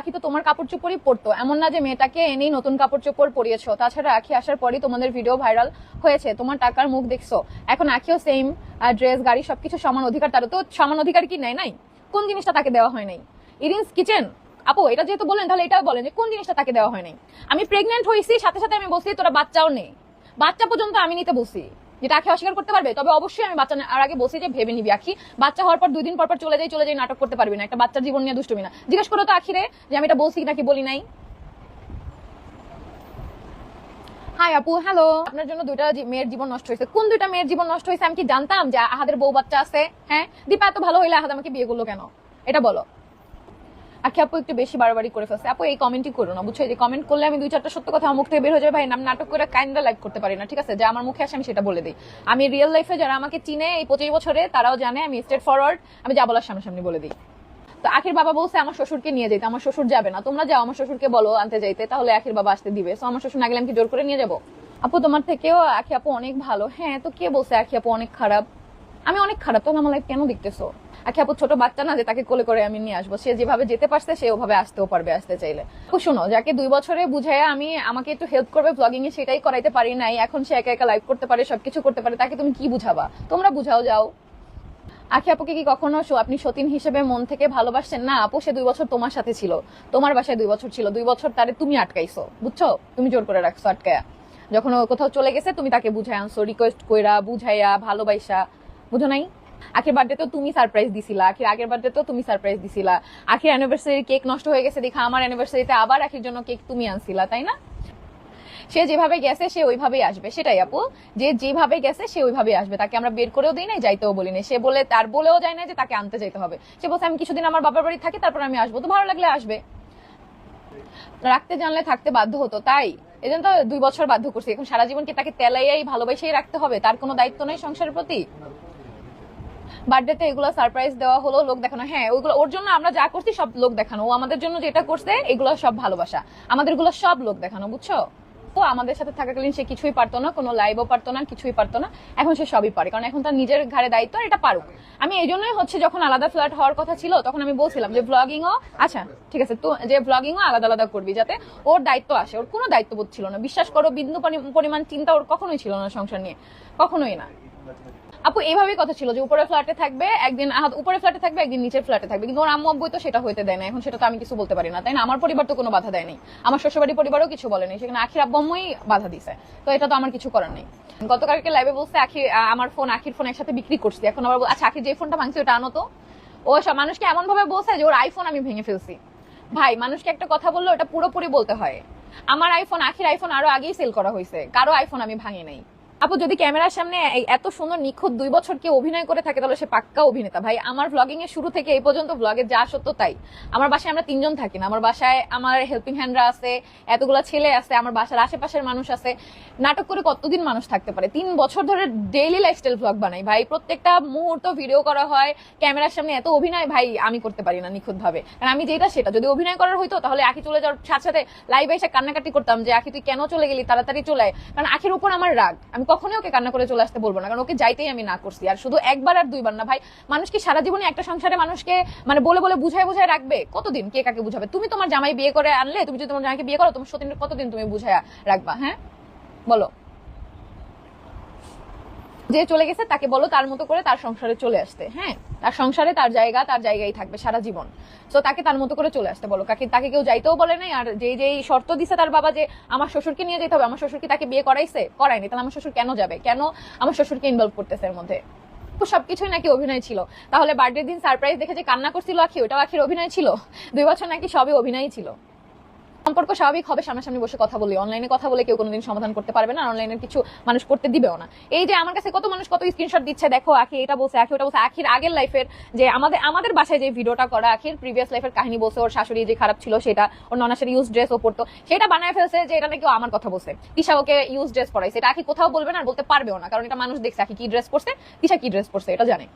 আখি তো তোমার কাপড় চোপড়ই পরতো। এমন না যে মেয়েটাকে এনেই নতুন কাপড় চোপড় পরিয়েছো। তাছাড়া আখি আসার পরই তোমাদের ভিডিও ভাইরাল হয়েছে। তোমার টাকার মুখ দেখছ। এখন আখিও সেম ড্রেস গাড়ি, সবকিছু সমান অধিকার তারও তো সমান অধিকার কি নেয় নাই? কোন জিনিসটা তাকে দেওয়া হয় নাই? ইরিন্স কিচেন আপু, এটা যেহেতু বললেন, তাহলে এটাও বলেন যে কোন জিনিসটা তাকে দেওয়া হয় নাই? আমি প্রেগনেন্ট হয়েছি, সাথে সাথে আমি বলছি তোরা বাচ্চাও নেই বাচ্চা পর্যন্ত আমি নিতে বসি যেটা আখি অস্বীকার করতে পারবে, তবে অবশ্যই আমি বাচ্চা আর আগে বলছি যে ভেবে নিবি, আখি। বাচ্চা হওয়ার পর দুই দিন পর পর চলে যাই চলে যাই, নাটক করতে পারবি না। একটা বাচ্চার জীবন নিয়ে দুষ্টুমি না। জিজ্ঞেস করো তো আখিরে যে আমি এটা বলছি নাকি বলি নাই। হাই আপু হ্যালো আপনার জন্য দুইটা মেয়ের জীবন নষ্ট হয়েছে। কোন দুইটা মেয়ের জীবন নষ্ট হয়েছে আমি কি জানতাম যে আহাদের বউ বাচ্চা আছে? হ্যাঁ? দীপা, এত ভালো হইলে আহাদ আমাকে বিয়ে করল কেন? এটা বলো। আখি আপু একটু বেশি বাড়াবাড়ি করে ফেলছে। আপু, এই কমেন্টই করো না, বুঝছ? যে কমেন্ট করলে আমি দুই চারটা সত্য কথা মুখ থেকে বের হয়ে যাবে। ভাই আমি নাটক করে কাইন্ডা লাইক করতে পারি না, ঠিক আছে? যে আমার মুখে আসে আমি সেটা বলে দিই। আমি রিয়েল লাইফে যারা আমাকে চিনে এই পঁচিশ বছরে, তারাও জানে আমি স্টেট ফরওয়ার্ড আমি যা বলার সামনাসামনি বলে দিই। তো আখির বাবা বলছে, আমার শ্বশুরকে নিয়ে যেতে আমার শ্বশুর যাবে না। তোমরা যাও, আমার শ্বশুরকে বলো আনতে যাইতে, তাহলে আখির বাবা আসতে দিবে। সো আমার শ্বশুর না গেলে আমি জোর করে নিয়ে যাব? আপু, তোমার থেকেও আখি আপু অনেক ভালো। হ্যাঁ তো কে বলছে আখি আপু অনেক খারাপ? আমি অনেক খারাপ তখন আমার কেন দেখতেছো? আখি আপু, ছোট বাচ্চা না যে তাকে কোলে করে আমি নিয়ে আসব? সে যেভাবে যেতে পারছে, সে ওভাবে আসতেও পারবে আসতে চাইলে। শোনো, যাকে দুই বছরে বুঝাইয়া আমি আমাকে একটু হেল্প করবে ব্লগিং এ, সেটাই করাইতে পারি নাই। এখন সে একা একা লাইভ করতে পারে, সবকিছু করতে পারে, তাকে তুমি কি বুঝাবা? তোমরা বুঝাও, যাও। আখি আপুকে কি কখনো আপনি সতীন হিসেবে মন থেকে ভালোবাসছেন? না, আপু, সে দুই বছর তোমার সাথে ছিল। তোমার বাসায় দুই বছর ছিল। দুই বছর তারে তুমি আটকাইছো, বুঝছ? তুমি জোর করে রাখছো আটকায়া। যখন কোথাও চলে গেছে, তুমি তাকে বুঝাই আনছো রিকোয়েস্ট কইরা বুঝাইয়া ভালোবাসা বুঝো নাই? আখির বার্থডে তো তুমি সারপ্রাইজ দিছিলা, আখির আগের বার্থডে তো তুমি সারপ্রাইজ দিছিলা। আখির অ্যানিভার্সারি কেক নষ্ট হয়ে গেছে দেখা আমার অ্যানিভার্সারিতে আবার আখির জন্য কেক তুমি আনছিলা, তাই না? সে যেভাবে গেছে, সে ওইভাবেই আসবে। সেটাই আপু, যে যেভাবে গেছে, সে ওইভাবেই আসবে। তাকে আমরা বের করেও দিই নাই, যাইতেও বলি নাই। সে বলে, তার বলেও যায় না যে তাকে আনতে যাইতে হবে। সে বলছে, আমি কিছুদিন আমার বাবার বাড়ি থাকি, তারপর আমি আসব। তো ভালো লাগলে আসবে। রাখতে জানলে থাকতে বাধ্য হতো, তাই? এজন্য তো দুই বছর বাধ্য করছি। এখন সারা জীবন কি তাকে তেলাইয়াই ভালোবাসেই রাখতে হবে? তার কোনো দায়িত্ব নেই সংসারের প্রতি? বার্থডেতে এগুলো সারপ্রাইজ দেওয়া হলো, লোক দেখানো হ্যাঁ ওইগুলো ওর জন্য আমরা যা করছি সব লোক দেখানো। ও আমাদের জন্য যেটা করছে, এগুলো সব ভালোবাসা। আমাদেরগুলো সব লোক দেখানো, বুঝছ? তো আমাদের সাথে থাকাকালীন সে কিছুই পারতো না, কোনো লাইভও পারতো না, কিছুই পারতো না। এখন সে সবই পারে, কারণ এখন তার নিজের ঘাড়ে দায়িত্ব এটা পারুক। আমি এই জন্যই হচ্ছে যখন আলাদা ফ্ল্যাট হওয়ার কথা ছিল, তখন আমি বলছিলাম যে ব্লগিংও আচ্ছা ঠিক আছে, তো যে ব্লগিংও আলাদা আলাদা করবি যাতে ওর দায়িত্ব আসে, ওর কোনো দায়িত্ববোধ ছিল না। বিশ্বাস করো, বিন্দু পরিমাণ চিন্তা ওর কখনোই ছিল না সংসার নিয়ে। কখনোই না। আপু এইভাবেই কথা ছিল যে উপরে ফ্ল্যাটে থাকবে, একদিন উপরে ফ্ল্যাটে থাকবে, একদিন নিচের ফ্ল্যাটে থাকবে। কিন্তু ওর আম্মু আব্বুই তো সেটা হইতে দেয় না, এখন সেটা তো আমি কিছু বলতে পারি না, তাই না? আমার পরিবার তো কোনো বাধা দেয়নি আমার শ্বশুরবাড়ি পরিবারও কিছু বলেনি সেখানে আখির আব্বু আম্মুই বাধা দিছে। তো এটা তো আমার কিছু করার নেই। গতকালকে লাইভে বলছে, আখি আমার ফোন আখির ফোন একসাথে বিক্রি করছি। এখন আবার আচ্ছা আখির যে ফোনটা ভাঙছে, ওটা আনো তো। ও সব, মানুষকে এমন ভাবে বলছে যে ওর আইফোন আমি ভেঙে ফেলছি। ভাই, মানুষকে একটা কথা বলল ওটা পুরোপুরি বলতে হয়। আমার আইফোন আখির আইফোন আরও আগেই সেল করা হয়েছে কারও আইফোন আমি ভাঙি নাই। আপু, যদি ক্যামেরার সামনে এত সুন্দর নিখুঁত দুই বছর কেউ অভিনয় করে থাকে, তাহলে সে পাক্কা অভিনেতা। ভাই, আমার ব্লগিং এর শুরু থেকে এই পর্যন্ত ব্লগে যা সত্য তাই। আমার বাসায় আমরা তিনজন থাকি না। আমার বাসায় আমার হেল্পিং হ্যান্ডরা আছে, এতগুলা ছেলে আছে, আমার বাসার আশেপাশের মানুষ আছে। নাটক করে কতদিন মানুষ থাকতে পারে? তিন বছর ধরে ডেইলি লাইফস্টাইল ব্লগ বানাই। ভাই, প্রত্যেকটা মুহূর্ত ভিডিও করা হয়, ক্যামেরার সামনে এত অভিনয়, ভাই, আমি করতে পারি না নিখুঁত ভাবে কারণ আমি যেটা, সেটা। যদি অভিনয় করার হইতো, তাহলে আখি চলে যাওয়ার সাথে সাথে লাইভে এসে কান্নাকাটি করতাম যে, আখি, তুই কেন চলে গেলি? তাড়াতাড়ি চলে কারণ আখির উপর আমার রাগ। আমি কখনোই ওকে কান্না করে চলে আসতে বলব না, কারণ ওকে যাইতেই আমি না করছি। আর শুধু একবার আর দুইবার না, ভাই, মানুষ কি সারা জীবনে একটা সংসারে মানুষকে মানে বলে বলে বুঝায় বুঝায় রাখবে? কতদিন? কে কাকে বুঝাবে? তুমি তোমার জামাই বিয়ে করে আনলে, তুমি যদি তোমার জামাইকে বিয়ে করো, তোমার সতীন কতদিন তুমি বুঝায় রাখবা হ্যাঁ? বলো। যে চলে গেছে, তাকে বলো তার মতো করে তার সংসারে চলে আসতে। হ্যাঁ তার সংসারে তার জায়গা, তার জায়গায় থাকবে সারা জীবন। তো তাকে তার মতো করে চলে আসতে বলো। কাকে তাকে কেউ যাইতেও বলে নাই, আর যে যেই শর্ত দিছে তার বাবা যে আমার শ্বশুরকে নিয়ে যেতে হবে, আমার শ্বশুরকে তাকে বিয়ে করাইছে, করায়নি, তাহলে আমার শ্বশুর কেন যাবে? কেন আমার শ্বশুরকে ইনভলভ করতেছে এর মধ্যে? তো সবকিছুই নাকি অভিনয় ছিল। তাহলে বার্থডে দিন সারপ্রাইজ দেখে যে কান্না করছিল আখি, ওটাও আখির অভিনয় ছিল? দুই বছর নাকি সবই অভিনয় ছিল। সম্পর্ক স্বাভাবিক হবে, সামনাসামনি বসে কথা বলি অনলাইনে কথা বলে কেউ কোনোদিন সমাধান করতে পারবে না অনলাইনের কিছু মানুষ করতে দিবেও না। এই যে আমার কাছে কত মানুষ কত স্ক্রিনশট দিচ্ছে, দেখো আখি, এটা বলছে, আখি, ওটা বলছে। আখির আগের লাইফের যে আমাদের আমাদের বাসায় যে ভিডিওটা করা, আখির প্রিভিয়াস লাইফের কাহিনী বলছে, ওর শাশুড়ি যে খারাপ ছিল সেটা, ওর ননাসের ইউজ ড্রেস ও পড়তো সেটা বানায় ফেলছে যে এটা নাকি আমার কথা বলছে। তিশা ওকে ইউজ ড্রেস পড়াইছে এটা আখি কোথাও বলবে না বলতে পারবেও না, কারণ এটা মানুষ দেখছে, আখি কি ড্রেস পরছে, তিশা কি ড্রেস পরছে, এটা জানে।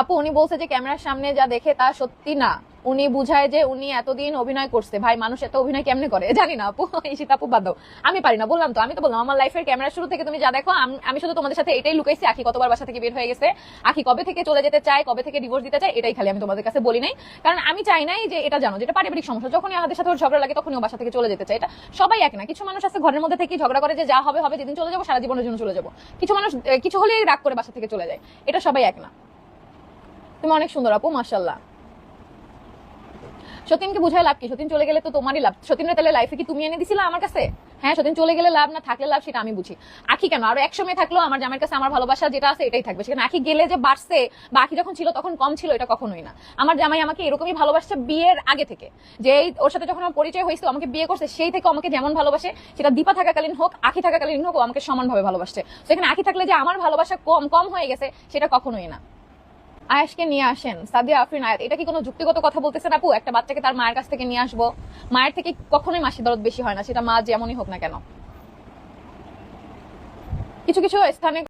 আপু, উনি বলছে যে ক্যামেরার সামনে যা দেখে তা সত্যি না। উনি বুঝায় যে উনি এতদিন অভিনয় করছে। ভাই, মানুষ এত অভিনয় কেমনে করে? জানি না আপু ঈশিত আপু বাদ আমি পারি না, বললাম তো, আমি তো বললাম, আমার লাইফের ক্যামেরা শুরু থেকে তুমি যা দেখো, আমি শুধু তোমাদের সাথে এটাই লুকাইছি, আখি কতবার বাসা থেকে বের হয়ে গেছে, আখি কবে থেকে চলে যেতে চায়, কবে থেকে ডিভোর্স দিতে চায়, এটাই খালি আমি তোমাদের কাছে বলি নাই। কারণ আমি চাই নাই যে এটা জানো, যেটা পারিবারিক সমস্যা, যখনই আমাদের সাথে ঝগড়া লাগে, তখনই বাসা থেকে চলে যেতে চায়। এটা সবাই এক না, কিছু মানুষ আছে ঘরের মধ্যে থেকে ঝগড়া করে যে যা হবে হবে, যেদিন চলে যাব সারা জীবনের জন্য চলে যাব। কিছু মানুষ কিছু হলেই রাগ করে বাসা থেকে চলে যায়। এটা সবাই এক না। তুমি অনেক সুন্দর, আপু মাশাল্লাহ সতীনকে বুঝায় লাভ কি? সতীন চলে গেলে তো তোমারই লাভ। সতীনের তাহলে লাইফে কি তুমি এনে দিছিলা আমার কাছে? হ্যাঁ সতীন চলে গেলে লাভ না, থাকলে লাভ সেটা আমি বুঝি। আখি কেন? আরও এক সময় থাকল আমার জামাইয়ের কাছে আমার ভালোবাসা যেটা আছে এটাই থাকবে। সেখানে আখি গেলে যে বাড়ছে বা আখি যখন ছিল তখন কম ছিল, এটা কখনোই না। আমার জামাই আমাকে এরকমই ভালোবাসছে বিয়ের আগে থেকে। যে ওর সাথে যখন আমার পরিচয় হয়েছিল, আমাকে বিয়ে করছে, সেই থেকে আমাকে যেমন ভালোবাসে, সেটা দীপা থাকাকালীন হোক, আখি থাকাকালীন হোক, ও আমাকে সমানভাবে ভালোবাসছে। সেখানে আখি থাকলে যে আমার ভালোবাসা কম কম হয়ে গেছে, সেটা কখনোই না। আয়েশকে নিয়ে আসেন সাদিয়া আফরিন আয়াত। এটা কি কোনো যুক্তিগত কথা বলতেছেন আপু? একটা বাচ্চাকে তার মায়ের কাছ থেকে নিয়ে আসব। মায়ের থেকে কখনোই মাসি দরদ বেশি হয় না, সেটা মা যেমনই হোক না কেন। কিছু কিছু স্থানে